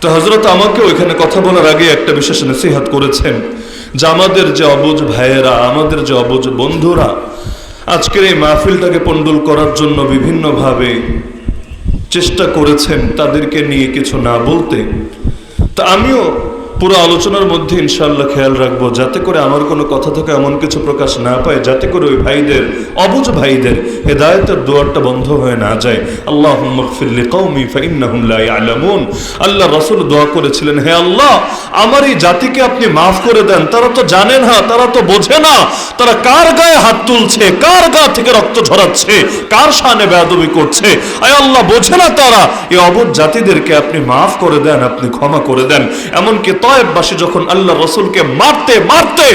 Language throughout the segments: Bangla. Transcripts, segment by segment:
তো হজরত আমাকে ওইখানে কথা বলার আগে একটা বিশেষ নসিহাত করেছেন যে আমাদের যে অবুজ ভাইয়েরা, আমাদের যে অবুজ বন্ধুরা, আজকের এই মাহফিলটাকে পণ্ডুল করার জন্য বিভিন্নভাবে চেষ্টা করেছেন তাদেরকে নিয়ে কিছু না বলতে। তা আমিও পুরো আলোচনার মধ্যে ইনশাল্লাহ খেয়াল রাখব, যাতে করে আমার কোনো কথা থেকে এমন কিছু প্রকাশ না পায়, যাতে করে ওই ভাইদের অবুজ ভাইদের হেদায়তের দুয়ারটা বন্ধ হয়ে না যায়। আল্লাহ আল্লাহ রাসূল দোয়া করেছিলেন, হে আল্লাহ, আমার এই জাতিকে আপনি মাফ করে দেন। তারা তো জানে না, তারা তো বোঝে না, তারা কার গায়ে হাত তুলছে, কার গা থেকে রক্ত ঝরাচ্ছে, কার শানে বেয়াদবি করছে। আয় আল্লাহ, বোঝে না তারা। এই অবুজ জাতিদেরকে আপনি মাফ করে দেন, আপনি ক্ষমা করে দেন। এমনকি তয়েববাসী যখন আল্লাহ রসুলকে মারতে মারতে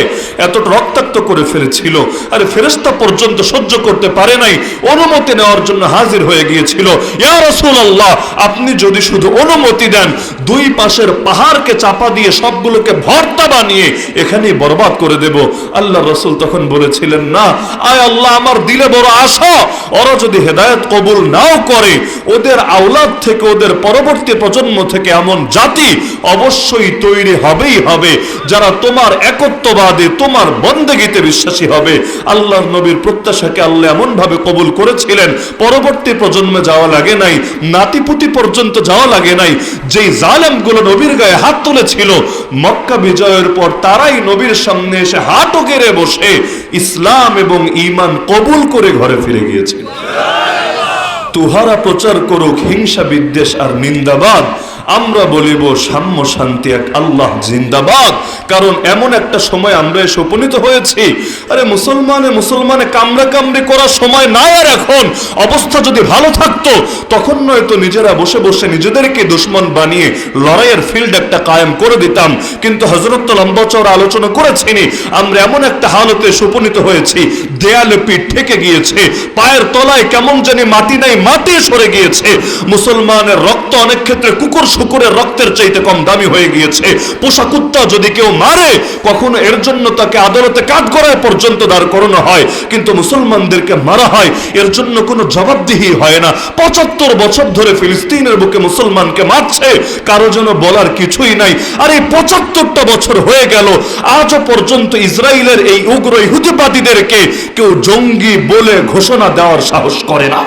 এতটা রক্তাক্ত করে ফেলেছিল, আরে ফেরেস্তা পর্যন্ত সহ্য করতে পারে নাই, অনুমতি নেওয়ার জন্য হাজির হয়ে গিয়েছিল। ইয়া রসুল আল্লাহ আপনি যদি শুধু অনুমতি দেন, দুই পাশের পাহাড়কে চাপা দিয়ে সবগুলোকে ভর্তা বানিয়ে এখানেই বরবাদ করে দেব। আল্লাহ রসুল তখন বলেছিলেন, না, আয় আল্লাহ, আমার দিলে বড় আশা। ওরা যদি হেদায়ত কবুল নাও করে, ওদের আওলাদ থেকে, ওদের পরবর্তী প্রজন্ম থেকে এমন জাতি অবশ্যই তৈরি হবেই হবে। যারা তোমার একত্ববাদে, তোমার বন্দেগীতে বিশ্বাসী হবে, আল্লাহর নবীর প্রত্যাশাকে আল্লাহ এমন ভাবে কবুল করেছিলেন, পরবর্তী প্রজন্মে যাওয়া লাগে নাই, নাতিপুতি পর্যন্ত যাওয়া লাগে নাই, যেই জালেমগুলো নবীর গায়ে হাত তুলেছিল, মক্কা বিজয়ের পর তারাই নবীর সামনে এসে হাত গেড়ে বসে ইসলাম এবং ঈমান কবুল করে ঘরে ফিরে গিয়েছিল। তুহারা প্রচার করুক, হিংসা বিদ্বেষ আর নিন্দাবাদ আমরা বলিব, সাম্য শান্তি এক আল্লাহ জিন্দাবাদ। কারণ এমন একটা সময় আমরা এসে উপনীত হয়েছি। আরে মুসলমানে মুসলমানে কামড়া কামড়ি করার সময় নাই আর এখন। অবস্থা যদি ভালো থাকতো, তখন নয়তো নিজেরা বসে বসে নিজেদেরকে দুশ্মন বানিয়ে লড়াইয়ের ফিল্ড একটা কায়েম করে দিতাম। কিন্তু হজরত লম্বা চওড়া আলোচনা করেছিনি আমরা এমন একটা হালতে এসে উপনীত হয়েছি। দেয়ালে পিঠ ঠেকে গিয়েছে, পায়ের তলায় কেমন জানি মাটি নাই, মাটি সরে গিয়েছে। মুসলমানের রক্ত অনেক ক্ষেত্রে কুকুর শুকুরের রক্তের চাইতে কম দামি হয়ে গিয়েছে। পোষা কুত্তা যদি কেউ মারে, কখনো এর জন্য তাকে আদালতে কাঠ করায় পর্যন্ত দাঁড় করানো হয়, কিন্তু মুসলমানদেরকে মারা হয়, এর জন্য কোনো জবাবদিহি হয় না। পঁচাত্তর বছর ধরে ফিলিস্তিনের বুকে মুসলমানকে মারছে, কারও যেন বলার কিছুই নাই। আর এই পঁচাত্তরটা বছর হয়ে গেল, আজও পর্যন্ত ইসরায়েলের এই উগ্র ইহুদিবাদীদেরকে কেউ জঙ্গি বলে ঘোষণা দেওয়ার সাহস করে না।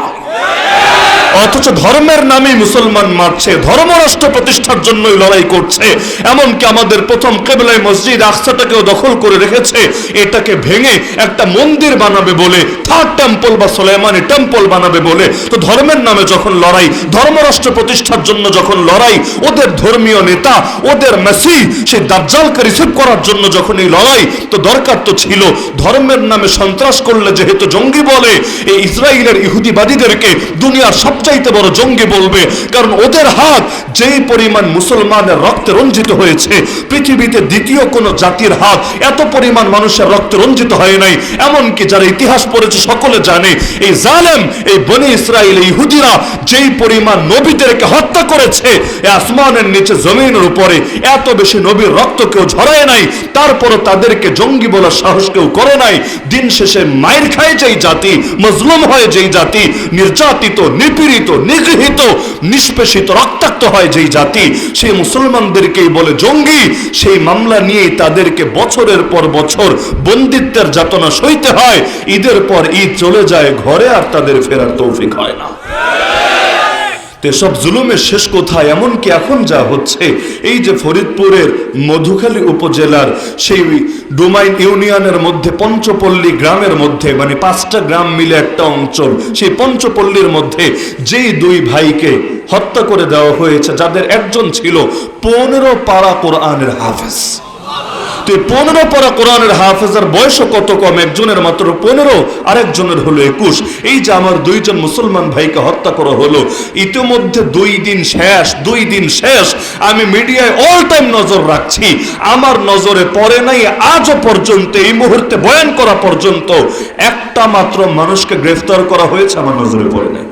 অথচ ধর্মের নামে মুসলমান মারছে, ধর্ম রাষ্ট্র প্রতিষ্ঠার জন্যই লড়াই করছে। এমনকি আমাদের প্রথম কেবলাই মসজিদ আকসাটাকেও দখল করে রেখেছে। এটাকে ভেঙে একটা মন্দির বানাবে বলে, থার্ড টেম্পল বা সোলেমানি টেম্পল বানাবে বলে। তো ধর্মের নামে যখন লড়াই ধর্মরাষ্ট্র প্রতিষ্ঠার জন্য যখন লড়াই, ওদের ধর্মীয় নেতা, ওদের মেসি, সেই দাজ্জালকে রিসিভ করার জন্য যখন এই লড়াই, তো দরকার তো ছিল। ধর্মের নামে সন্ত্রাস করলে যেহেতু জঙ্গি বলে, এই ইসরায়েলের ইহুদিবাদীদেরকে দুনিয়ার সবচাইতে বড় জঙ্গি বলবে, কারণ ওদের হাত যেই পরিমাণ মুসলমানের রক্তে রঞ্জিত হয়েছে, পৃথিবীতে দ্বিতীয় কোনো জাতির হাত এত পরিমাণ মানুষের রক্তে রঞ্জিত হয় নাই। এমনকি যারা ইতিহাস পড়েছে সকলে জানে, এই জালেম, এই বনি ইসরায়েল এই ইহুদিরা যেই পরিমাণ নবীদেরকে হত্যা করেছে আসমানের নিচে জমিনের উপরে এত বেশি নবীর রক্ত কেউ ঝরায় নাই, তারপরও তাদেরকে জঙ্গি বলার সাহস কেউ করে নাই। দিন শেষে মায়ের খায় যেই জাতি, মজলুম হয় যেই জাতি, নির্যাতিত, নিপীড়িত নিগৃহীত নিষ্পেষিত, রক্তাক্ত হয় যেই জাতি, সেই মুসলমানদেরকেই বলে জঙ্গি, সেই মামলা নিয়েই তাদেরকে বছরের পর বছর বন্দিত্বের যাতনা সইতে হয়। ঈদের পর ঈদ চলে যায় ঘরে আর তাদের ফেরার তৌফিক হয় না। এসব জুলুমের শেষ কোথায়? এমনকি এখন যা হচ্ছে, এই যে ফরিদপুরের মধুখালী উপজেলার সেই ডোমাইন ইউনিয়নের মধ্যে, পঞ্চপল্লী গ্রামের মধ্যে মানে পাঁচটা গ্রাম মিলে একটা অঞ্চল, সেই পঞ্চপল্লীর মধ্যে যেই দুই ভাইকে হত্যা করে দেওয়া হয়েছে, যাদের একজন ছিল পনেরো পাড়া কোরআনের হাফেজ। তো এই পনেরো পারা কোরআনের হাফেজার বয়সও কত কম? একজনের মাত্র পনেরো, আরেকজনের হলো একুশ। এই যে আমার দুইজন মুসলমান ভাইকে হত্যা করা হলো, ইতিমধ্যে দুই দিন শেষ, দুই দিন শেষ আমি মিডিয়ায় অল টাইম নজর রাখছি। আমার নজরে পড়ে নাই, আজও পর্যন্ত, এই মুহূর্তে বয়ান করা পর্যন্ত একটা মাত্র মানুষকে গ্রেফতার করা হয়েছে, আমার নজরে পড়ে নাই।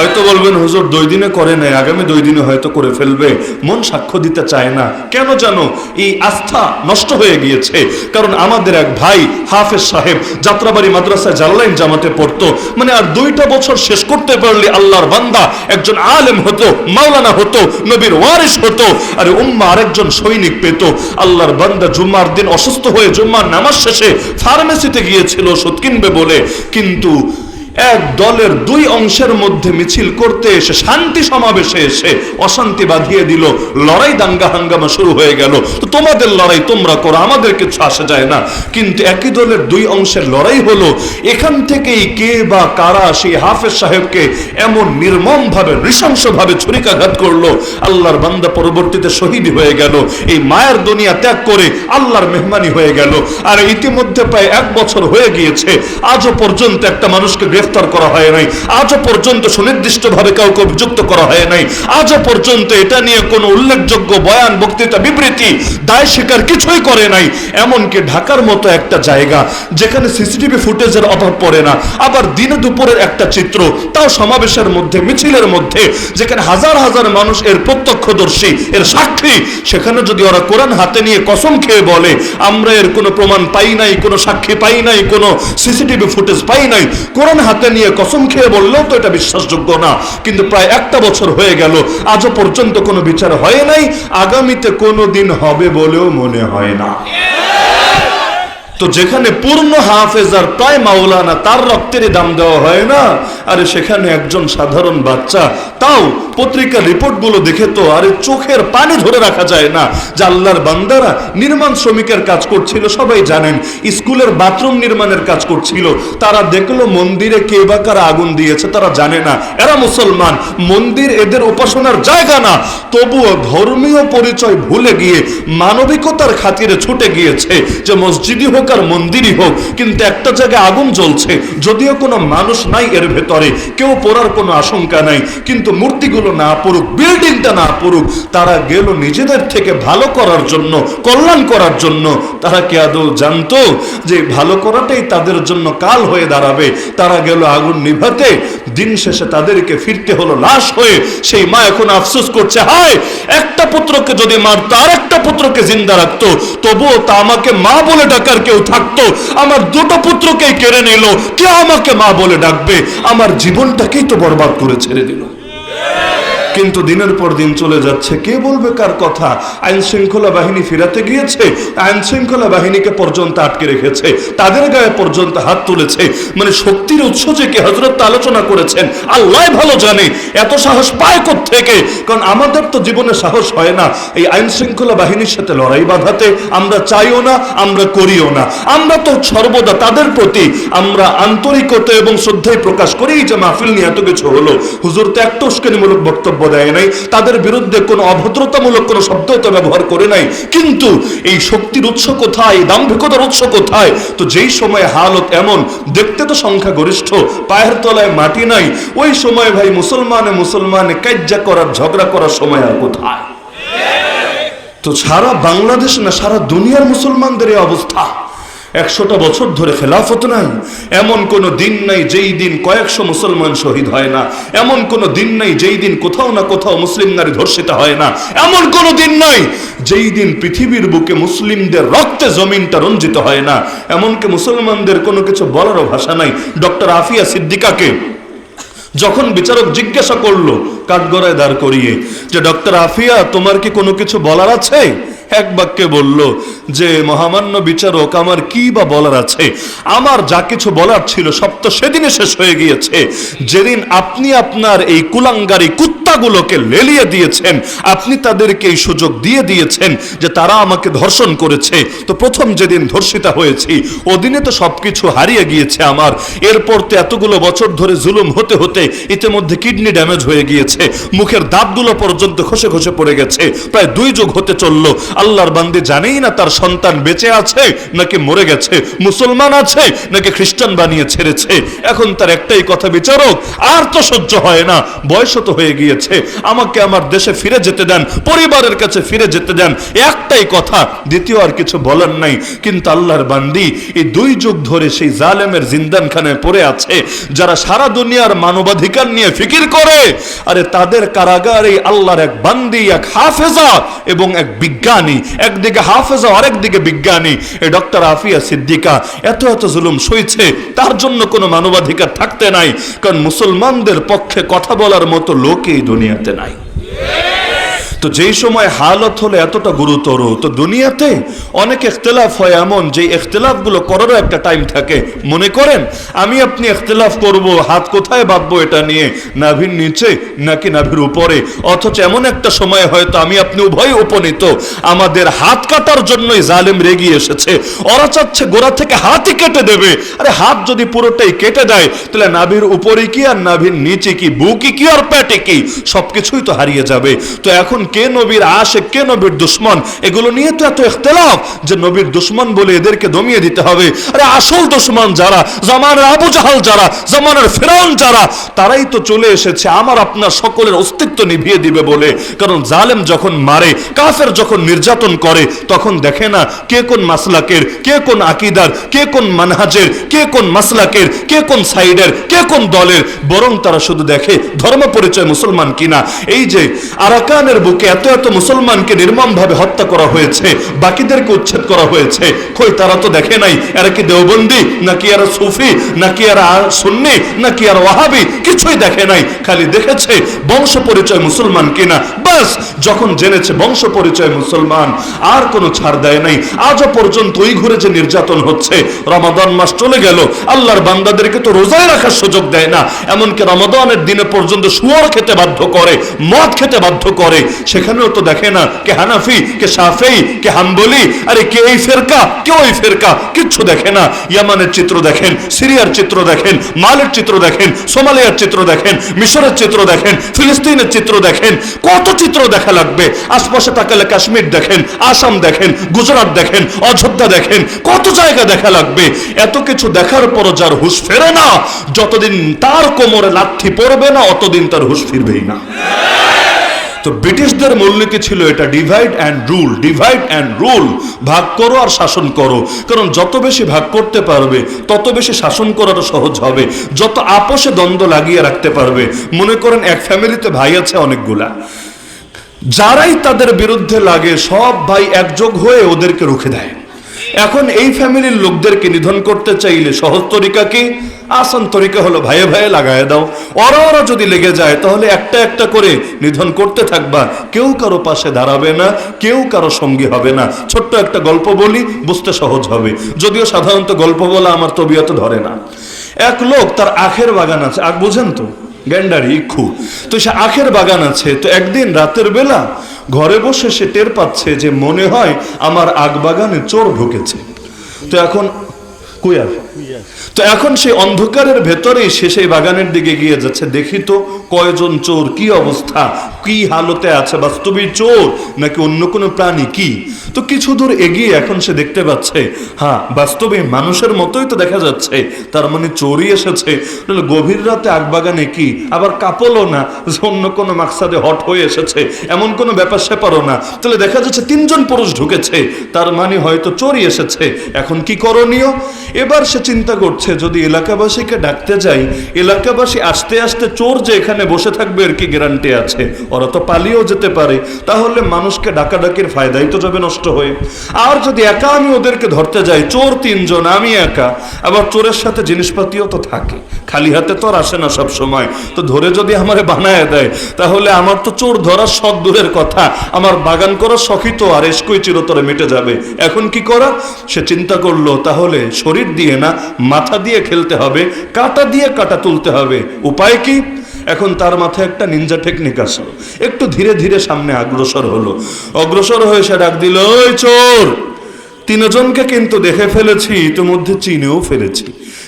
হয়তো বলবেন, হুজুর, দুই দিনে করে নেয়, আগামী দুই দিনে হয়তো করে ফেলবে। মন সাক্ষ্য দিতে চায় না। কেন জানো? এই আস্থা নষ্ট হয়ে গিয়েছে। কারণ আমাদের এক ভাই হাফেজ সাহেব যাত্রাবাড়ি মাদ্রাসায় জাল্লাইন জামাতে পড়তো। মানে আর দুইটা বছর শেষ করতে পারলে আল্লাহর বান্দা একজন আলেম হতো, মাওলানা হতো, নবীর ওয়ারিস হতো, আর উম্মা আরেকজন সৈনিক পেত। আল্লাহর বান্দা জুম্মার দিন অসুস্থ হয়ে জুম্মার নামাজ শেষে ফার্মেসিতে গিয়েছিল ওষুধ কিনবে বলে। কিন্তু এক দলের দুই অংশের মধ্যে মিছিল করতে এসে শান্তি সমাবেশে এসে অশান্তি বাঁধিয়ে দিল। লড়াই দাঙ্গা হাঙ্গামা শুরু হয়ে গেল। তো তোমাদের লড়াই তোমরা করো, আমাদের কিছু আসে যায় না। কিন্তু একই দলের দুই অংশের লড়াই হলো, এখান থেকেই কে বা কারা সেই হাফেজ সাহেবকে এমন নির্মম ভাবে নৃশংস ভাবে ছুরিকাঘাত করল। আল্লাহর বান্দা পরবর্তীতে শহীদ হয়ে গেল। এই মায়ের দুনিয়া ত্যাগ করে আল্লাহর মেহমানি হয়ে গেল। আর ইতিমধ্যে প্রায় এক বছর হয়ে গিয়েছে। আজও পর্যন্ত একটা মানুষকে গ্রেফতার করা হয় নাই। আজও পর্যন্ত সুনির্দিষ্টভাবে কাউকে অভিযুক্ত করা হয় নাই। আজও পর্যন্ত এটা নিয়ে কোনো উল্লেখযোগ্য বয়ান, বক্তৃতা, বিবৃতি দায় স্বীকার কিছুই করে নাই। এমনকি ঢাকার মতো একটা জায়গা যেখানে সিসিটিভি ফুটেজের অভাব পড়ে না। আবার দিনে দুপুরের একটা চিত্র, তাও সমাবেশের মধ্যে, মিছিলের মধ্যে, যেখানে হাজার হাজার মানুষ এর প্রত্যক্ষদর্শী, এর সাক্ষী। সেখানে যদি ওরা কোরআন হাতে নিয়ে কসম খেয়ে বলে, আমরা এর কোনো প্রমাণ পাই নাই, কোনো সাক্ষী পাই নাই, কোনো সিসিটিভি ফুটেজ পাই নাই, কোরআন হাতে নিয়ে কসম খেয়ে বললেও তো এটা বিশ্বাসযোগ্য না। কিন্তু প্রায় একটা বছর হয়ে গেল, আজও পর্যন্ত কোনো বিচার হয় নাই, আগামীতে কোনো দিন হবে বলেও মনে হয় না। তো যেখানে পূর্ণ হাফেজ আর প্রায় মাওলানা, তার রক্তেরই দাম দেওয়া হয় না। আরে সেখানে একজন সাধারণ বাচ্চা, তাও পত্রিকার রিপোর্টগুলো দেখে তো আরে চোখের পানি ধরে রাখা যায় না। যে আল্লাহর বান্দারা নির্মাণ শ্রমিকের কাজ করছিল, সবাই জানেন, স্কুলের বাথরুম নির্মাণের কাজ করছিল। তারা দেখল মন্দিরে কে বা কারা আগুন দিয়েছে, তারা জানে না। এরা মুসলমান, মন্দির এদের উপাসনার জায়গা না। তবুও ধর্মীয় পরিচয় ভুলে গিয়ে মানবিকতার খাতিরে ছুটে গিয়েছে যে মসজিদই হোক আর মন্দিরই হোক, কিন্তু একটা জায়গায় আগুন জ্বলছে। যদিও কোনো মানুষ নাই এর ভেতরে, কেউ পড়ার কোনো আশঙ্কা নাই, কিন্তু মূর্তিগুলো না পড়ুক, বিল্ডিংটা না পড়ুক, তারা গেল নিজেদের থেকে ভালো করার জন্য, কল্যাণ করার জন্য। তারা কি আদৌ জানতো যে ভালো করাটাই তাদের জন্য কাল হয়ে দাঁড়াবে? তারা গেল আগুন নিভাতে, দিন শেষে তাদেরকে ফিরতে হলো লাশ হয়ে। সেই মা এখন আফসোস করছে, হায়, একটা পুত্রকে যদি মারতো আর একটা পুত্রকে জিন্দা রাখতো, তবুও তা আমাকে মা বলে ডাকার কেউ থাকতো। আমার দুটো পুত্রকে কেড়ে নিল। কে আমাকে মা বলে ডাকবে? আমার জীবনটাকেই তো বরবাদ করে ছেড়ে দিল। কিন্তু দিনের পর দিন চলে যাচ্ছে। কে বলবে কার কথা? আইন শৃঙ্খলা বাহিনী ফিরাতে গিয়েছে। আইন শৃঙ্খলা বাহিনীকে পর্যন্ত আটকে রেখেছে। তাদের গায়ে পর্যন্ত হাত তুলেছে। মানে শক্তির উৎস যে কি হজরত আলোচনা করেছেন, আল্লাহ ভালো জানে। এত সাহস পায় থেকে কারণ আমাদের তো জীবনে সাহস হয় না এই আইন শৃঙ্খলা বাহিনীর সাথে লড়াই বাঁধাতে। আমরা চাইও না, আমরা করিও না। আমরা তো সর্বদা তাদের প্রতি। আমরা আন্তরিকতা এবং শ্রদ্ধাই প্রকাশ করি। যে মাহফিল নিয়ে এত কিছু হলো। হুজুর তো একটা উস্কানিমূলক বক্তব্য দেয় নাই, তাদের বিরুদ্ধে কোনো অভদ্রতামূলক কোনো শব্দ তো ব্যবহার করে নাই। কিন্তু এই শক্তির উৎস কোথায়, এই দাম্ভিকতার উৎস কোথায়? তো যেই সময় হালত এমন, দেখতে তো সংখ্যা গরিষ্ঠ পায়ের তলায় মাটি নাই, ওই সময় ভাই মুসলমানে মুসলমানে কাজ্জা করার, ঝগড়া করার সময় আর কোথায়? তো সারা বাংলাদেশ না, সারা দুনিয়ার মুসলমানদের এই অবস্থা। একশোটা বছর ধরে খেলাফত নাই। এমন কোনো দিন নাই যেই দিন কয়েকশো মুসলমান শহীদ হয় না। এমন কোনো দিন নাই যেই দিন কোথাও না কোথাও মুসলিম নারী ধর্ষিত হয় না। এমন কোনো দিন নাই যেই দিন পৃথিবীর বুকে মুসলিমদের রক্তে জমিনটা রঞ্জিত হয় না। এমনকি মুসলমানদের কোনো কিছু বলারও ভাষা নাই। ডক্টর আফিয়া সিদ্দিকাকে যখন বিচারক জিজ্ঞাসা করল, কাঠগড়ায় দাঁড় করিয়ে, যে, ডক্টর আফিয়া, তোমার কি কোনো কিছু বলার আছে? এক বাক্যে বলল, যে মহামান্য বিচারক, আমার কি বা বলার আছে? আমার যা কিছু বলার ছিল সব তো সেদিনে শেষ হয়ে গিয়েছে। যেদিন আপনি আপনার এই কুলাঙ্গারি কুত্তাগুলোকে লেলিয়ে দিয়েছেন, আপনি তাদেরকে এই সুযোগ দিয়ে দিয়েছেন যে তারা আমাকে ধর্ষণ করেছে। তো প্রথম যেদিন ধর্ষিতা হয়েছি, ওদিনে তো সবকিছু হারিয়ে গিয়েছে আমার। এরপর তো এতগুলো বছর ধরে জুলুম হতে হতে ইতিমধ্যে কিডনি ড্যামেজ হয়ে গিয়েছে। মুখের দাঁতগুলো পর্যন্ত খসে খসে পড়ে গেছে। প্রায় দুই যুগ হতে চলল। আল্লাহর বান্দি জানেই না তার সন্তান বেঁচে আছে নাকি মরে গেছে, মুসলমান আছে নাকি খ্রিস্টান বানিয়ে ছেড়েছে। এখন তার একটাই কথা, বিচারক, আর তো সহ্য হয় না। বয়স তো হয়ে গিয়েছে। আমাকে আমার দেশে ফিরে যেতে দেন, পরিবারের কাছে ফিরে যেতে দেন। একটাই কথা, দ্বিতীয় আর কিছু বলার নাই। কিন্তু আল্লাহর বান্দি এই দুই যুগ ধরে সেই জালেমের জিন্দানখানায় পড়ে আছে, যারা সারা দুনিয়ার মানবাধিকার নিয়ে ফিকির করে। আরে তাদের কারাগারে আল্লাহর এক বান্দি, এক হাফেজা এবং এক বিজ্ঞানী একদিকে হাফেজা আরেকদিকে বিজ্ঞানী। এই ডক্টর আফিয়া সিদ্দিকা, এত এত জুলুম সইছে, তার জন্য কোনো মানবাধিকার থাকতে নাই, কারণ মুসলমানদের পক্ষে কথা বলার মতো লোক এই দুনিয়াতে নাই। তো যেই সময় হালত হলে এতটা গুরুতর, তো দুনিয়াতে অনেক ইখতলাফ হয় এমন যে ইখতলাফগুলো করারও একটা টাইম থাকে। মনে করেন, আমি আপনি ইখতলাফ করব, হাত কোথায় বাঁধবো এটা নিয়ে? নাভির নিচে নাকি নাভির উপরে? অথচ এমন একটা সময় হয়তো আমি আপনি উভয় উপনীত। আমাদের হাত কাটার জন্যই জালেম রেগিয়ে এসেছে। ওরা চাচ্ছে গোড়া থেকে হাতই কেটে দেবে। আরে হাত যদি পুরোটাই কেটে দেয়, তাহলে নাভির উপরে কি আর নাভির নিচে কি, বুকি কি আর পেটে কি? সবকিছুই তো হারিয়ে যাবে। তো এখন কে নবীর আশে কে নবীর দুশ্মন? এগুলো নিয়ে তো এত ইখতলাফ যে নবীর দুশ্মন বলে এদেরকে দমিয়ে দিতে হবে। আরে আসল দুশ্মন যারা, জামানের আবু জাহাল যারা, জামানের ফেরাউন যারা, তারাই তো চলে এসেছে, আমার আপনার সকলের অস্তিত্ব নিভিয়ে দিবে বলে। কারণ জালেম যখন মারে, কাফের যখন নির্যাতন করে, তখন দেখে না কে কোন মাসলাকের, কে কোন আকিদার, কে কোন মানহাজের, কে কোন মাসলাকের, কে কোন সাইডের, কে কোন দলের। বরং তারা শুধু দেখে, ধর্ম পরিচয় মুসলমান কিনা। এই যে আরাকানের বুকে এত এত মুসলমানকে নির্মমভাবে হত্যা করা হয়েছে, বাকিদেরকে উচ্ছেদ করা হয়েছে। কই, তারা তো দেখে নাই, এরা কি দেওবন্দি, নাকি এরা সুফি, নাকি এরা সুন্নি, নাকি আর ওয়াহাবি? কিছুই দেখে নাই, খালি দেখেছে বংশ পরিচয় মুসলমান কিনা। বাস যখন জেনেছে বংশ পরিচয় মুসলমান, আর কোনো ছাড় দেয় নাই। আজও পর্যন্ত ওই ঘুরে যে নির্যাতন হচ্ছে, রমাদান মাস চলে গেল, আল্লাহর বান্দাদেরকে তো রোজায় রাখার সুযোগ দেয় না। এমনকি রমাদানের দিনে পর্যন্ত সুয়ার খেতে বাধ্য করে, মদ খেতে বাধ্য করে সেখানেও তো দেখে না কে হানাফি, কে সাফেই কে হাম্বলি। আরে কে এই ফেরকা? কে ওই ফেরকা? কিচ্ছু দেখে না। ইয়ামানের চিত্র দেখেন, সিরিয়ার চিত্র দেখেন, মালের চিত্র দেখেন, সোমালিয়ার চিত্র দেখেন, মিশরের চিত্র দেখেন, ফিলিস্তিনের চিত্র দেখেন। কত চিত্র দেখা লাগবে? আশপাশে তাকালে কাশ্মীর দেখেন, আসাম দেখেন, গুজরাট দেখেন, অযোধ্যা দেখেন। কত জায়গা দেখা লাগবে? এত কিছু দেখার পর যার হুশ ফেরে না, যতদিন তার কোমরে লাথি পড়বে না, অতদিন তার হুশ ফিরবেই না। তো ব্রিটিশদের মূলনীতি ছিল এটা divide and rule divide and rule ভাগ করো আর শাসন করো। কারণ যত বেশি ভাগ করতে পারবে, তত বেশি শাসন করারও সহজ হবে। যত আপোষে দ্বন্দ্ব লাগিয়ে রাখতে পারবে, মনে করেন এক ফ্যামিলিতে ভাই আছে অনেকগুলা। যারাই তাদের বিরুদ্ধে লাগে, সব ভাই একযোগ হয়ে ওদেরকে রুখে দেয়। এখন এই ফ্যামিলির লোকদেরকে নিধন করতে চাইলে সহজ তরিকা কি আসান তরিকা হলো ভাইয়ে ভাইয়ে লাগায় দাও। ওরা ওরা যদি লেগে যায়, তাহলে একটা একটা করে নিধন করতে থাকবা। কেউ কারও পাশে দাঁড়াবে না, কেউ কারও সঙ্গী হবে না। ছোট্ট একটা গল্প বলি, বুঝতে সহজ হবে। যদিও সাধারণত গল্প বলা আমার তবিয়ত ধরে না। এক লোক তার আখের বাগান আছে। আখ বুঝেন তো, গ্যান্ডারি, ইক্ষু। তো সে আখের বাগান আছে। তো একদিন রাতের বেলা ঘরে বসে সে টের পাচ্ছে যে মনে হয় আমার আগবাগানে চোর ঢুকেছে। তো এখন তো এখন সেই অন্ধকারের ভেতরেই সে সেই বাগানের দিকে গিয়ে যাচ্ছে। দেখি তো কয়জন চোর, কি অবস্থা? কি হালতে আছে? বাস্তবিক চোর নাকি অন্য কোনো প্রাণী? কি? তো কিছু দূর এগিয়ে এখন সে দেখতে পাচ্ছে হ্যাঁ বাস্তবে মানুষের মতোই তো দেখা যাচ্ছে। তার মানে চোরই এসেছে। গভীর রাতে আগবাগানে কি? আবার কাপলও না, অন্য কোনো মাকসাদে হট হয়ে এসেছে, এমন কোনো ব্যাপার সেপারও না। তাহলে দেখা যাচ্ছে তিনজন পুরুষ ঢুকেছে, তার মানে হয়তো চোরই এসেছে। এখন কি করণীয়? এবার সে চিন্তা করছে, যদি এলাকাবাসীকে ডাকতে যাই, এলাকাবাসী আসতে আসতে চোর যে এখানে বসে থাকবে আর কি গ্যারান্টি আছে? ওরা তো পালিয়েও যেতে পারে, তাহলে মানুষকে ডাকাডাকির ফায়দাই তো যাবে নষ্ট হয়ে। আর যদি একা আমি ওদেরকে ধরতে যাই, চোর তিনজন, আমি একা, আবার চোরের সাথে জিনিসপাতিও তো থাকে। খালি হাতে তো আর আসে না সব সময়। তো ধরে যদি আমারে বানায় দেয়, তাহলে আমার তো চোর ধরার শখ দূরের কথা। আমার বাগান করা শখই তো আর এসকই চিরতরে মিটে যাবে। এখন কি করা? সে চিন্তা করল, তাহলে শরীর দিয়ে না, মাথা দিয়ে খেলতে হবে, কাটা দিয়ে কাটা তুলতে হবে। উপায় কি? এখন তার মাথায় একটা নিনজা টেকনিক আসলো। একটু ধীরে ধীরে সামনে অগ্রসর হলো। অগ্রসর হয়ে সে ডাক দিল, ওই চোর! তিনজনকে কিন্তু দেখে ফেলেছি, ইতিমধ্যে চিনেও ফেলেছি।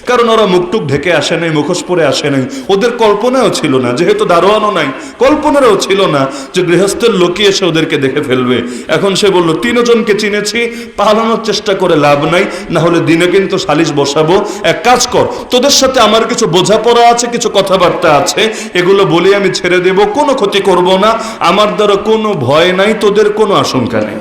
কারণ ওরা মুখটুক ঢেকে আসে নাই, মুখোশ পরে আসে নাই। ওদের কল্পনাও ছিল না, যেহেতু দারোয়ানও নাই, কল্পনারও ছিল না যে গৃহস্থের লোকই এসে ওদেরকে দেখে ফেলবে। এখন সে বলল, তিনজনকে চিনেছি, পালানোর চেষ্টা করে লাভ নাই না হলে দিনে কিন্তু সালিশ বসাবো। এক কাজ কর, তোদের সাথে আমার কিছু বোঝাপড়া আছে, কিছু কথাবার্তা আছে, এগুলো বলে আমি ছেড়ে দেব, কোনো ক্ষতি করব না। আমার দ্বারা কোনো ভয় নাই, তোদের কোনো আশঙ্কা নেই।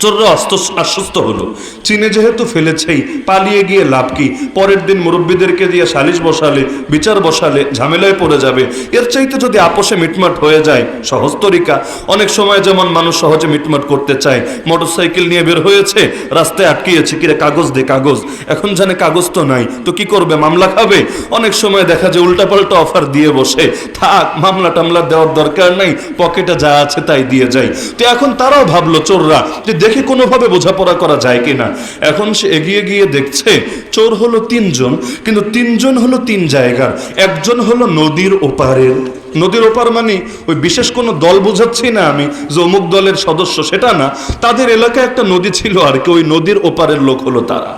চোররা আস্ত- আশ্বস্ত হলো। চীনে যেহেতু ফেলেছেই, পালিয়ে গিয়ে লাভ কি? পরের দিন মুরব্বীদেরকে দিয়ে সালিশ বসালে, বিচার বসালে ঝামেলায় পড়ে যাবে। এর চাইতে যদি আপোষে মিটমাট হয়ে যায়, সহজ তরিকা। অনেক সময় যেমন মানুষ সহজে মিটমাট করতে চায়, মোটরসাইকেল নিয়ে বের হয়েছে, রাস্তায় আটকিয়েছে, কিরে কাগজ দে, কাগজ। এখন জানে কাগজ তো নাই, তো কি করবে, মামলা খাবে? অনেক সময় দেখা যায় উল্টাপাল্টা অফার দিয়ে বসে, থাক, মামলা টামলা দেওয়ার দরকার নাই, পকেটে যা আছে তাই দিয়ে যায় তো এখন তারাও ভাবলো চোররা যে দেখে কোনোভাবে বোঝাপড়া করা যায় কিনা। এখন সে এগিয়ে গিয়ে দেখছে, চোর হলো তিনজন, কিন্তু তিনজন হলো তিন জায়গার। একজন হলো নদীর ওপারের নদীর ওপার মানে ওই বিশেষ কোনো দল বোঝাচ্ছি না আমি, যে অমুক দলের সদস্য, সেটা না। তাদের এলাকায় একটা নদী ছিল আর কি, ওই নদীর ওপারের লোক হলো তারা।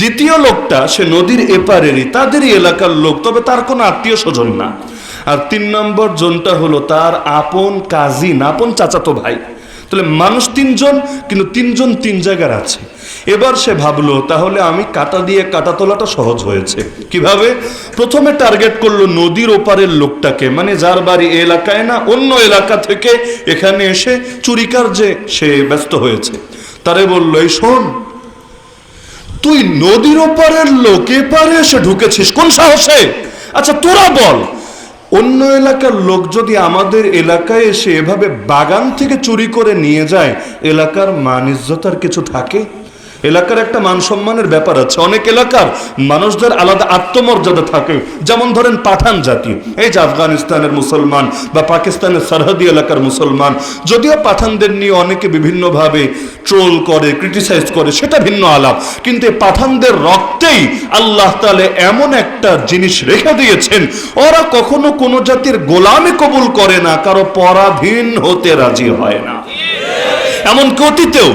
দ্বিতীয় লোকটা, সে নদীর এপারেরই, তাদেরই এলাকার লোক, তবে তার কোনো আত্মীয় স্বজন না। আর তিন নম্বর জনটা হলো তার আপন কাজিন, আপন চাচাতো ভাই। তাহলে মানুষ তিনজন, কিন্তু তিনজন তিন জায়গার আছে। এবার সে ভাবলো, তাহলে আমি কাটা দিয়ে কাটা তোলাটা সহজ হয়েছে। কীভাবে? প্রথমে টার্গেট করল নদীর ওপারের লোকটাকে মানে যার বাড়ি এলাকায় না, অন্য এলাকা থেকে এখানে এসে চুরিকার যে সে ব্যস্ত হয়েছে। তারে বলল, এই শোন, তুই নদীর ওপারের লোক এপারে এসে ঢুকেছিস, কোন সাহসে? আচ্ছা তোরা বল অন্য এলাকার লোক যদি আমাদের এলাকায় এসে এভাবে বাগান থেকে চুরি করে নিয়ে যায়, এলাকার মান কিছু থাকে? এলাকার একটা মান সম্মানের ব্যাপার আছে। অনেক এলাকার মানুষদের আলাদা আত্মমর্যাদা থাকে। যেমন ধরেন পাঠান জাতি। এই যে আফগানিস্তানের মুসলমান বা পাকিস্তানের সরহদি এলাকার মুসলমান, যদিও পাঠানদের নিয়ে অনেকে বিভিন্নভাবে ট্রোল করে, ক্রিটিসাইজ করে, সেটা ভিন্ন আলাপ। কিন্তু এই পাঠানদের রক্তেই আল্লাহ তালে এমন একটা জিনিস রেখে দিয়েছেন, ওরা কখনো কোনো জাতির গোলামি কবুল করে না, কারও পরাধীন হতে রাজি হয় না। এমনকি অতীতেও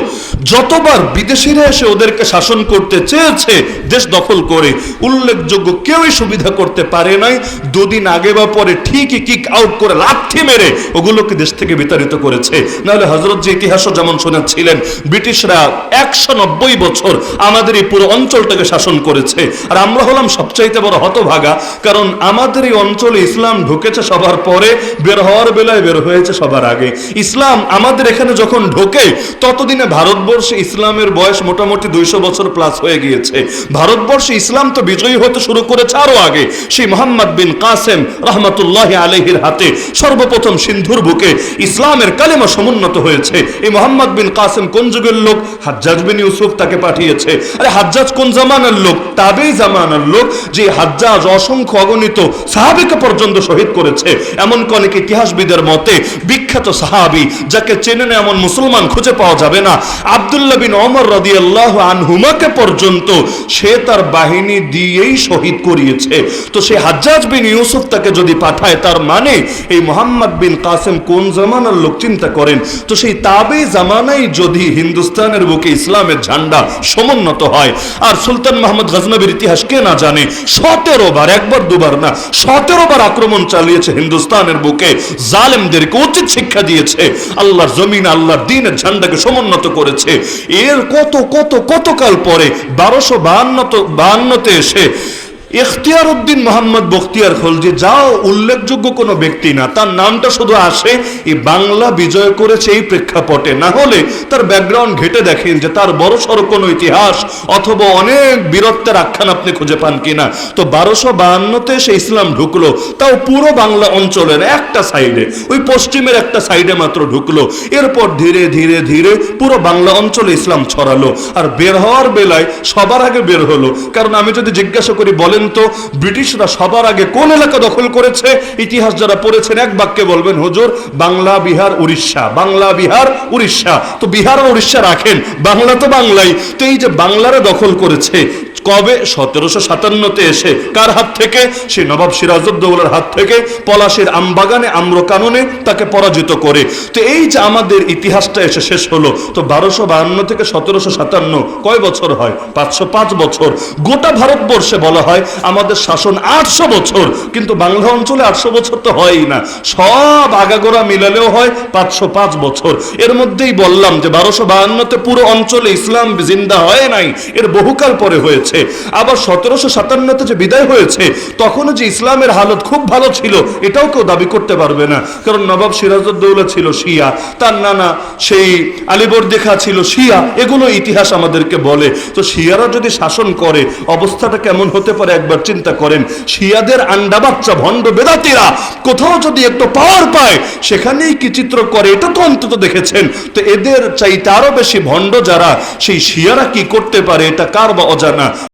যতবার বিদেশিরা এসে ওদেরকে শাসন করতে চেয়েছে, দেশ দখল করে, উল্লেখযোগ্য কেউই সুবিধা করতে পারে নাই। দুদিন আগে বা পরে ঠিকই কিক আউট করে লাথি মেরে ওগুলোকে দেশ থেকে বিতাড়িত করেছে। নাহলে হজরত যে ইতিহাসও যেমন শোনাচ্ছিলেন ব্রিটিশরা একশো নব্বই বছর আমাদের এই পুরো অঞ্চলটাকে শাসন করেছে। আর আমরা হলাম সবচাইতে বড় হতভাগা, কারণ আমাদের এই অঞ্চলে ইসলাম ঢুকেছে সবার পরে, বের হওয়ার বেলায় বের হয়েছে সবার আগে। ইসলাম আমাদের এখানে যখন ঢোকে, ততদিনে ভারতবর্ষে ইসলামের বয়স মোটামুটি দুইশো বছর প্লাস হয়ে গিয়েছে। ভারতবর্ষে ইসলাম তো বিজয়ী হতে শুরু করেছে আরও আগে। সেই মোহাম্মদ বিন কাসেম রহমতুল্লাহ আলহির হাতে সর্বপ্রথম সিন্ধুর বুকে ইসলামের কালেমা সমুন্নত হয়েছে। এই মোহাম্মদ বিন কাসেম কোন যুগের লোক? হাজ্জাজ বিন ইউসুফ তাকে পাঠিয়েছে। আরে হাজ্জাজ কোন জামানার লোক? তাবেই জামানার লোক যে হাজ্জাজ অসংখ্য অগণিত সাহাবিকে পর্যন্ত শহীদ করেছে। এমন অনেক ইতিহাসবিদের মতে বিখ্যাত সাহাবি, যাকে চেনে না এমন মুসলমান খুঁজে পাওয়া যাবে না আবদুল্লাহ বিন অমর রদি আল্লাহ আনহুমাকে পর্যন্ত সে তার বাহিনী দিয়েই শহীদ করিয়েছে। তো সে হাজ্জাজ বিন ইউসুফ তাকে যদি পাঠায়, তার মানে এই মোহাম্মদ বিন কাসেম কোন জামানার লোক চিন্তা করেন? তো সেই তাবে জামানাই যদি হিন্দুস্তানের বুকে ইসলামের ঝান্ডা সমুন্নত হয়, আর সুলতান মোহাম্মদ গজনবীর ইতিহাস কে না জানে? সতেরো বার, একবার, দুবার না, সতেরো বার আক্রমণ চালিয়েছে হিন্দুস্তানের বুকে, জালেমদেরকে উচিত শিক্ষা দিয়েছে। আল্লাহর জমিন, আল্লাহর দিনের ঝান্ডাকে সমুন্নত করেছে। এর কত কত কতকাল পরে বারোশো বাহান্ন বাহান্নতে এসে ইখতিয়ার উদ্দিন মোহাম্মদ বখতিয়ার খলজি, যাও, উল্লেখযোগ্য কোনো ব্যক্তি না, তার নামটা শুধু আসে এই বাংলা বিজয় করেছে এই প্রেক্ষাপটে। না হলে তার ব্যাকগ্রাউন্ড ঘেটে দেখেন যে তার বড় সড়ো কোনো ইতিহাস অথবা অনেক বীরত্বের আখ্যান আপনি খুঁজে পান কিনা। তো বারোশো বাহান্নতে সে ইসলাম ঢুকলো, তাও পুরো বাংলা অঞ্চলের একটা সাইডে, ওই পশ্চিমের একটা সাইডে মাত্র ঢুকলো। এরপর ধীরে ধীরে ধীরে পুরো বাংলা অঞ্চলে ইসলাম ছড়ালো। আর বের হওয়ার বেলায় সবার আগে বের হলো। কারণ আমি যদি জিজ্ঞাসা করি, বলেন তো ব্রিটিশরা সবার আগে কোন এলাকা দখল করেছে? ইতিহাস যারা পড়েছেন, এক বাক্যে বলবেন, হুজুর, বাংলা, বিহার, উড়িষ্যা। বাংলা, বিহার, উড়িষ্যা। তো বিহার উড়িষ্যা রাখেন, বাংলা তো বাংলাই। তো এই যে বাংলারা দখল করেছে কবে? সতেরোশো সাতান্নতে এসে কার হাত থেকে? সে নবাব সিরাজউদ্দৌলার হাত থেকে। পলাশের আমবাগানে আম্র কাননে তাকে পরাজিত করে। তো এই যে আমাদের ইতিহাসটা এসে শেষ হলো, তো বারোশো বাহান্ন থেকে সতেরোশো সাতান্ন কয় বছর হয়? পাঁচশো পাঁচ বছর। গোটা ভারতবর্ষে বলা হয় আমাদের শাসন আটশো বছর, কিন্তু বাংলা অঞ্চলে আটশো বছর তো হয়ই না। সব আগাগোড়া মিলালেও হয় পাঁচশো পাঁচ বছর। এর মধ্যেই বললাম যে বারোশো বাহান্নতে পুরো অঞ্চলে ইসলাম জিন্দা হয় নাই। এর বহুকাল পরে হয়েছে। আবার সতেরোশো সাতান্নতে যে বিদায় হয়েছে, তখনও যে ইসলামের হালত খুব ভালো ছিল, এটাও কেউ দাবি করতে পারবে না। কারণ নবাব সিরাজউদ্দৌলা ছিল শিয়া, তার নানা সেই আলিবর্দে খা ছিল শিয়া, এগুলো ইতিহাস আমাদেরকে বলে। তো শিয়ারা যদি শাসন করে, অবস্থাটা কেমন হতে পারে একবার চিন্তা করেন। শিয়াদের আন্ডা বাচ্চা, ভণ্ড বেদাতিরা কোথাও যদি একটু পাওয়ার পায়, সেখানেই কি চিত্র করে, এটা তো অন্তত দেখেছেন। তো এদের চাইতে আরও বেশি ভণ্ড যারা, সেই শিয়ারা কি করতে পারে, এটা কার বা অজানা?